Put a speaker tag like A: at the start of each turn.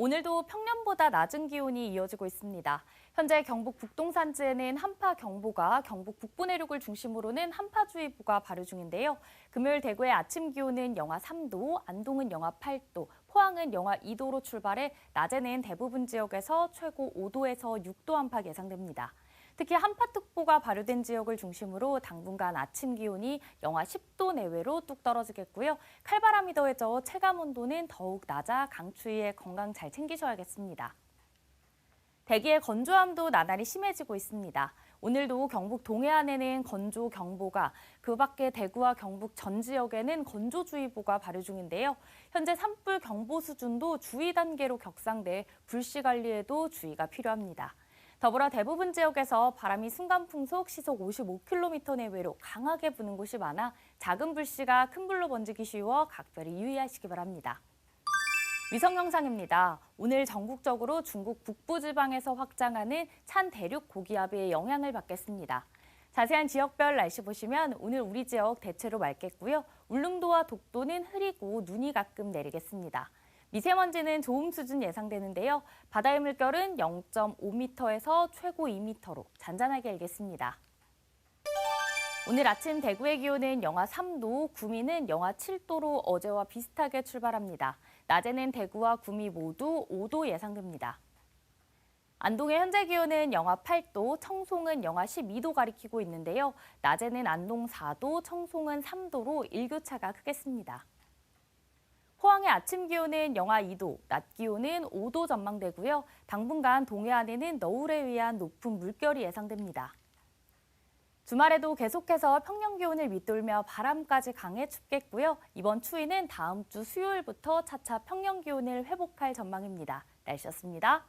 A: 오늘도 평년보다 낮은 기온이 이어지고 있습니다. 현재 경북 북동 산지에는 한파 경보가, 경북 북부 내륙을 중심으로는 한파주의보가 발효 중인데요. 금요일 대구의 아침 기온은 영하 3도, 안동은 영하 8도, 포항은 영하 2도로 출발해 낮에는 대부분 지역에서 최고 5도에서 6도 안팎 예상됩니다. 특히 한파특보가 발효된 지역을 중심으로 당분간 아침 기온이 영하 10도 내외로 뚝 떨어지겠고요. 칼바람이 더해져 체감 온도는 더욱 낮아 강추위에 건강 잘 챙기셔야겠습니다. 대기의 건조함도 나날이 심해지고 있습니다. 오늘도 경북 동해안에는 건조 경보가, 그 밖에 대구와 경북 전 지역에는 건조주의보가 발효 중인데요. 현재 산불 경보 수준도 주의 단계로 격상돼 불씨 관리에도 주의가 필요합니다. 더불어 대부분 지역에서 바람이 순간 풍속 시속 55km 내외로 강하게 부는 곳이 많아 작은 불씨가 큰 불로 번지기 쉬워 각별히 유의하시기 바랍니다. 위성 영상입니다. 오늘 전국적으로 중국 북부 지방에서 확장하는 찬 대륙 고기압의 영향을 받겠습니다. 자세한 지역별 날씨 보시면 오늘 우리 지역 대체로 맑겠고요. 울릉도와 독도는 흐리고 눈이 가끔 내리겠습니다. 미세먼지는 좋음 수준 예상되는데요. 바다의 물결은 0.5m에서 최고 2m로 잔잔하게 일겠습니다. 오늘 아침 대구의 기온은 영하 3도, 구미는 영하 7도로 어제와 비슷하게 출발합니다. 낮에는 대구와 구미 모두 5도 예상됩니다. 안동의 현재 기온은 영하 8도, 청송은 영하 12도 가리키고 있는데요. 낮에는 안동 4도, 청송은 3도로 일교차가 크겠습니다. 포항의 아침 기온은 영하 2도, 낮 기온은 5도 전망되고요. 당분간 동해안에는 너울에 의한 높은 물결이 예상됩니다. 주말에도 계속해서 평년 기온을 밑돌며 바람까지 강해 춥겠고요. 이번 추위는 다음 주 수요일부터 차차 평년 기온을 회복할 전망입니다. 날씨였습니다.